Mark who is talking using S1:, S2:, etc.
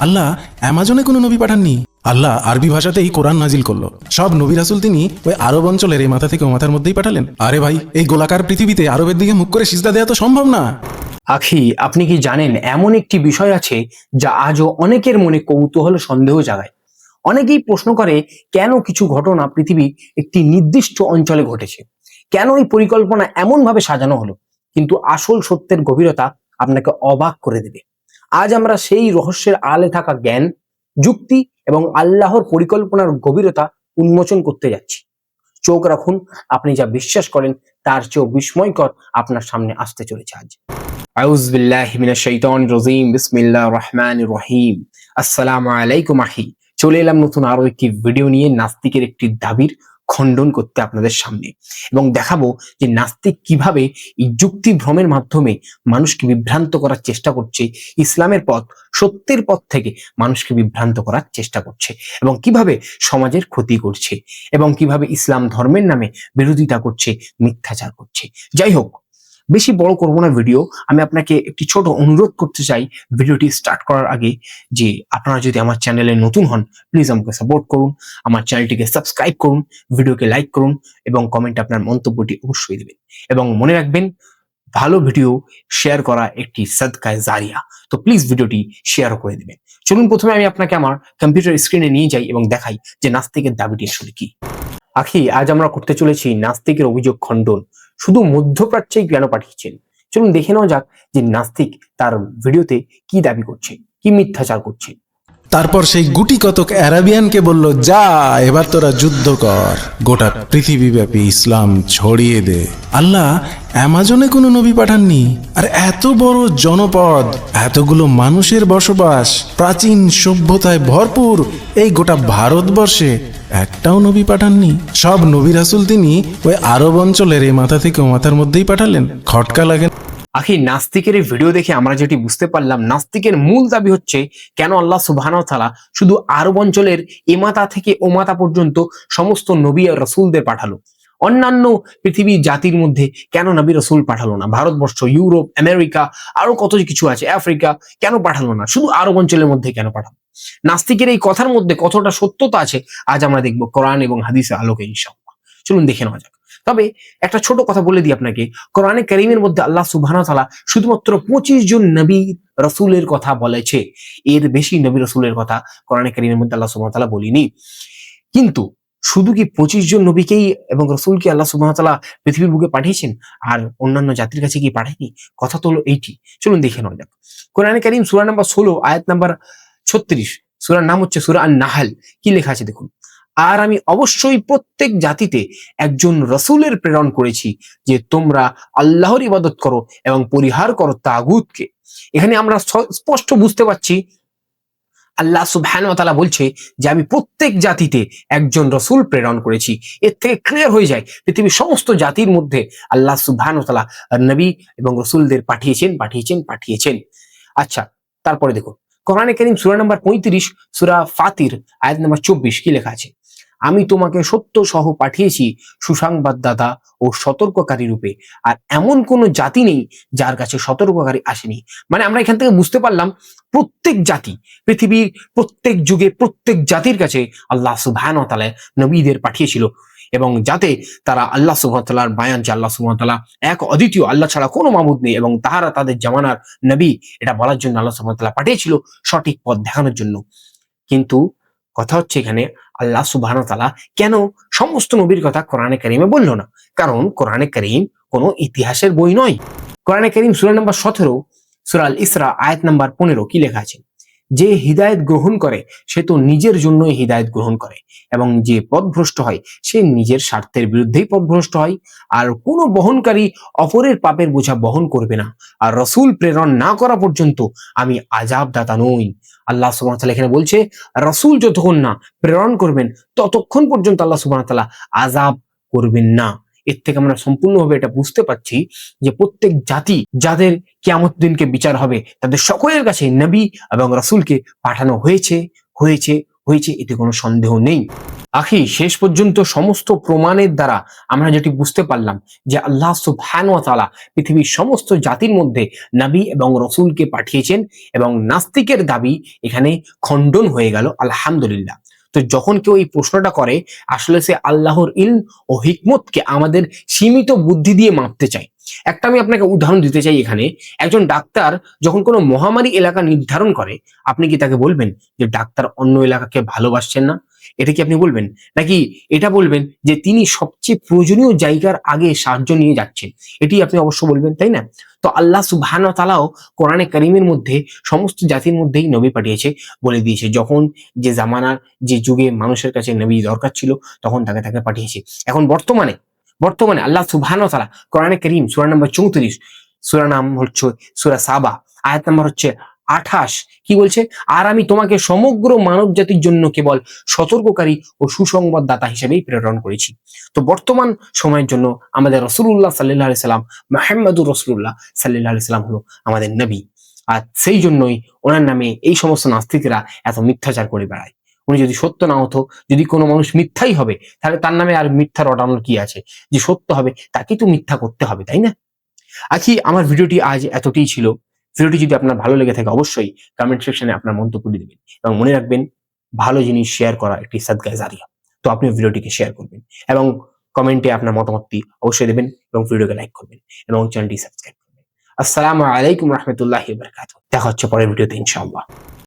S1: আল্লাহ অ্যামাজনে কোনো নবী পাঠাননি। আল্লাহ আরবি ভাষাতেই কোরআন নাজিল করল। সব নবী রাসুল তিনি ওই আরব অঞ্চলের এই মাথা থেকে ও মাথার মধ্যেই পাঠালেন। আরে ভাই, এই গোলাকার পৃথিবীতে আরবের দিকে মুখ করে সিজদা দেওয়া তো সম্ভব না।
S2: আখি, আপনি কি জানেন এমন একটি বিষয় আছে যা আজও অনেকের মনে কৌতূহল সন্দেহ জাগায়? অনেকেই প্রশ্ন করে, কেন কিছু ঘটনা পৃথিবীর একটি নির্দিষ্ট অঞ্চলে ঘটেছে? কেন এই পরিকল্পনা এমন ভাবে সাজানো হলো? কিন্তু আসল সত্যের গভীরতা আপনাকে অবাক করে দেবে। আজ আমরা সেই রহস্যের আড়ালে থাকা জ্ঞান, যুক্তি এবং আল্লাহর পরিকল্পনার গভীরতা উন্মোচন করতে যাচ্ছি। চোখ রাখুন, আপনি যা বিশ্বাস করেন, তার চেয়েও বিস্ময়কর আপনার সামনে আসতে চলেছে আজ। রহিম। আসসালামু আলাইকুম আহি চলে এলাম নতুন আরও একটি ভিডিও নিয়ে নাস্তিকের একটি দাবির খণ্ডন করতে আপনাদের সামনে। এবং দেখাবো যে নাস্তিক কীভাবে এই যুক্তি ভ্রমের মাধ্যমে মানুষকে বিভ্রান্ত করার চেষ্টা করছে, ইসলামের পথ, সত্যের পথ থেকে মানুষকে বিভ্রান্ত করার চেষ্টা করছে এবং কীভাবে সমাজের ক্ষতি করছে এবং কীভাবে ইসলাম ধর্মের নামে বিরোধিতা করছে, মিথ্যাচার করছে। যাই হোক বেশি বড় করব না ভিডিও আমি আপনাকে একটি ছোট অনুরোধ করতে চাই ভিডিওটি স্টার্ট করার আগে যে আপনারা যদি আমার চ্যানেলে নতুন হন প্লিজ আমাকে সাপোর্ট করুন, আমার চ্যানেলটিকে সাবস্ক্রাইব করুন ভিডিওকে লাইক করুন এবং কমেন্টে আপনার মন্তব্যটি অবশ্যই দেবেন। এবং মনে রাখবেন, ভালো ভিডিও শেয়ার করা একটি সদকায় জারিয়া। তো প্লিজ ভিডিওটি শেয়ার করে দেবেন। চলুন প্রথমে আমি আপনাকে আমার কম্পিউটার স্ক্রিনে নিয়ে যাই এবং দেখাই যে নাস্তিকের দাবিটি আসলে কি। আখি, আজ আমরা করতে চলেছি নাস্তিকের অভিযোগ খণ্ডন। শুধু মধ্যপ্রাচ্যেই কেন পাঠিয়েছেন? চলুন দেখে নেওয়া যাক যে নাস্তিক তার ভিডিওতে কি দাবি করছে, কি মিথ্যাচার করছে।
S1: তারপর সেই গুটি কতক অ্যারাবিয়ানকে বলল, যা, এবার তোরা যুদ্ধ কর। গোটা পৃথিবীব্যাপী ইসলাম ছড়িয়ে দে। আল্লাহ, অ্যামাজনে কোনো নবী পাঠাননি? আর এত বড় জনপদ, এতগুলো মানুষের বসবাস, প্রাচীন সভ্যতায় ভরপুর এই গোটা ভারতবর্ষে একটাও নবী পাঠাননি। সব নবী রাসুল তিনি ওই আরব অঞ্চলের এই মাথা থেকে ও মাথার মধ্যেই পাঠালেন। খটকা লাগে
S2: আখি, নাস্তিকের ভিডিও দেখে আমরা যেটি বুঝতে পারলাম, নাস্তিকের মূল দাবি হচ্ছে, কেন আল্লাহ সুবাহ তালা শুধু আরব অঞ্চলের এমাতা থেকে ওমাতা পর্যন্ত সমস্ত নবী আর রসুলদের পাঠালো? অন্যান্য পৃথিবীর জাতির মধ্যে কেন নবী রসুল পাঠালো না? ভারতবর্ষ, ইউরোপ, আমেরিকা, আরও কত কিছু আছে, আফ্রিকা কেন পাঠালো না? শুধু আরব অঞ্চলের মধ্যে কেন পাঠালো? নাস্তিকের এই কথার মধ্যে কতটা সত্যতা আছে, আজ আমরা দেখব কোরআন এবং হাদিসের আলোকে ইনশাআল্লাহ। চলুন দেখে নেওয়া যাক। তবে একটা ছোট কথা বলে দিই আপনাকে। কোরআনে করিমের মধ্যে আল্লাহ সুবাহ শুধুমাত্র পঁচিশ জন নবী রসুলের কথা বলেছে। এর বেশি নবী রসুলের কথা কোরআনে করিমের মধ্যে আল্লাহ সুবাহ তালা বলিনি। কিন্তু শুধু কি পঁচিশ জন নবীকেই এবং রসুলকে আল্লাহ সুবাহ তালা পৃথিবীর বুকে পাঠিয়েছেন? আর অন্যান্য জাতির কাছে কি পাঠায়নি? কথা তো হলো এইটি। চলুন দেখে নেওয়া যাক। কোরআনে করিম সুরা নাম্বার ষোলো, আয়াত নাম্বার ছত্রিশ। সুরার নাম হচ্ছে সুরা আন নাহাল কি লেখা আছে দেখুন। আর আমি অবশ্যই প্রত্যেক জাতিতে একজন রসুলের প্রেরণ করেছি যে তোমরা আল্লাহর ইবাদত করো এবং পরিহার করো তাগুতকে। এখানে আমরা স্পষ্ট বুঝতে পারছি, আল্লাহ সুবহানাহু ওয়া বলছে যে আমি প্রত্যেক জাতিতে একজন রসুল প্রেরণ করেছি। এর থেকে ক্লিয়ার হয়ে যায় পৃথিবীর সমস্ত জাতির মধ্যে আল্লাহ তাআলা নবী এবং রসুলদের পাঠিয়েছেন পাঠিয়েছেন পাঠিয়েছেন। আচ্ছা তারপরে দেখো কোরআনে করিম সুরা নম্বর পঁয়ত্রিশ, সুরা ফাতির, আয়াত নম্বর চব্বিশ কি লেখা আছে? আমি তোমাকে সত্য সহ পাঠিয়েছি সুসংবাদদাতা ও সতর্ককারী রূপে। আর এমন কোন জাতি নেই যার কাছে সতর্ককারী আসেনি। মানে আমরা এখান থেকে বুঝতে পারলাম প্রত্যেক জাতি, পৃথিবীর প্রত্যেক যুগে প্রত্যেক জাতির কাছে আল্লাহ সুবহান তালা নবীদের পাঠিয়েছিল। এবং যাতে তারা আল্লাহ সুবহানার বায়ান যে আল্লাহ সুবহানাল্লাহ এক অদ্বিতীয়, আল্লাহ ছাড়া কোনো মামুদ নেই এবং তাহারা তাদের জামানার নবী। এটা বলার জন্য আল্লাহ সুবহানাল্লাহ পাঠিয়েছিল সঠিক পথ দেখানোর জন্য। কিন্তু কথা হচ্ছে এখানে আল্লাহ সুবাহ তালা কেন সমস্ত নবীর কথা কোরআনে করিমে বলল না? কারণ কোরআনে করিম কোনো ইতিহাসের বই নয়। কোরআনে করিম সুরা নম্বর সতেরো সুরাল ইসরা আয়াত নাম্বার পনেরো কি লেখা আছে? যে হৃদায়ত গ্রহণ করে, সে তো নিজের জন্যই হৃদায়ত গ্রহণ করে। এবং যে পথভ্রষ্ট হয়, সে নিজের স্বার্থের বিরুদ্ধেই পথভ্রষ্ট হয়। আর কোনো বহনকারী অপরের পাপের বোঝা বহন করবে না। আর রসুল প্রেরণ না করা পর্যন্ত আমি আজাব দাতা নই। আল্লাহ সুবাহ এখানে বলছে, রসুল যতক্ষণ না প্রেরণ করবেন, ততক্ষণ পর্যন্ত আল্লাহ সুবাহ তাআলা আজাব করবেন না। এর থেকে আমরা সম্পূর্ণভাবে এটা বুঝতে পারছি যে প্রত্যেক জাতি যাদের কিয়ামত দিনকে বিচার হবে, তাদের সকলের কাছে নবী এবং রসুলকে পাঠানো হয়েছে হয়েছে হয়েছে, এতে কোনো সন্দেহ নেই। আখি, শেষ পর্যন্ত সমস্ত প্রমাণের দ্বারা আমরা যেটি বুঝতে পারলাম যে আল্লাহ সুবহান পৃথিবীর সমস্ত জাতির মধ্যে নবী এবং রসুলকে পাঠিয়েছেন এবং নাস্তিকের দাবি এখানে খণ্ডন হয়ে গেল, আলহামদুলিল্লাহ। তো যখন কেউ এই প্রশ্নটা করে, আসলে সে আল্লাহর ইল ও হিকমতকে আমাদের সীমিত বুদ্ধি দিয়ে মাপতে চায়। একটা আমি আপনাকে উদাহরণ দিতে চাই এখানে। একজন ডাক্তার যখন কোনো মহামারী এলাকা নির্ধারণ করে, আপনি কি তাকে বলবেন যে, ডাক্তার অন্য এলাকাকে ভালোবাসছেন না? এটা কি আপনি বলবেন? নাকি এটা বলবেন যে তিনি সবচেয়ে প্রয়োজনীয় জায়গার আগে সাহায্য নিয়ে যাচ্ছেন? এটি আপনি অবশ্য বলবেন, তাই না? তো আল্লাহ সুবহান তালাও কোরআনে করিমের মধ্যে সমস্ত জাতির মধ্যেই নবী পাঠিয়েছে, বলে দিয়েছে। যখন যে জামানার যে যুগে মানুষের কাছে নবী দরকার ছিল, তখন তাকে তাকে পাঠিয়েছে। এখন বর্তমানে বর্তমানে আল্লাহ সুবহান তালা কোরআনে করিম সুরা নম্বর চৌত্রিশ, সুরা নাম হচ্ছে, সুরা সাবা, আয়াত নাম্বার হচ্ছে আঠাশ। কি বলছে? আর আমি তোমাকে সমগ্র মানব জাতির জন্য কেবল সতর্ককারী ও সুসংবাদদাতা হিসেবেই প্রেরণ করেছি। তো বর্তমান সময়ের জন্য আমাদের রসুল্লাহ সাল্লাহ আলি সাল্লাম মাহমুদুর রসুল্লাহ সাল্লাহ আলি সাল্লাম হলো আমাদের নবী। আর সেই জন্যই ওনার নামে এই সমস্ত নাস্তিকেরা এত মিথ্যাচার করে বেড়ায়। উনি যদি সত্য না হতো, যদি কোনো মানুষ মিথ্যাই হবে, তাহলে তার নামে আর মিথ্যা রটানোর কি আছে? যে সত্য হবে তাকে তো মিথ্যা করতে হবে, তাই না? আখি, আমার ভিডিওটি আজ এতটাই ছিল। ভিডিওটি যদি আপনার ভালো লেগে থাকে, অবশ্যই কমেন্ট সেকশনে আপনার মন্তব্য দিয়ে দেবেন এবং মনে রাখবেন, ভালো জিনিস শেয়ার করা একটি সাদগায় জারিয়া। তো আপনি ভিডিওটিকে শেয়ার করবেন এবং কমেন্টে আপনার মতামতটি অবশ্যই দেবেন এবং ভিডিওকে লাইক করবেন এবং চ্যানেলটি সাবস্ক্রাইব করবেন। আসসালামু আলাইকুম রহমতুল্লাহ বরকাত দেখা হচ্ছে পরের ভিডিওতে, ইনশাআল্লাহ।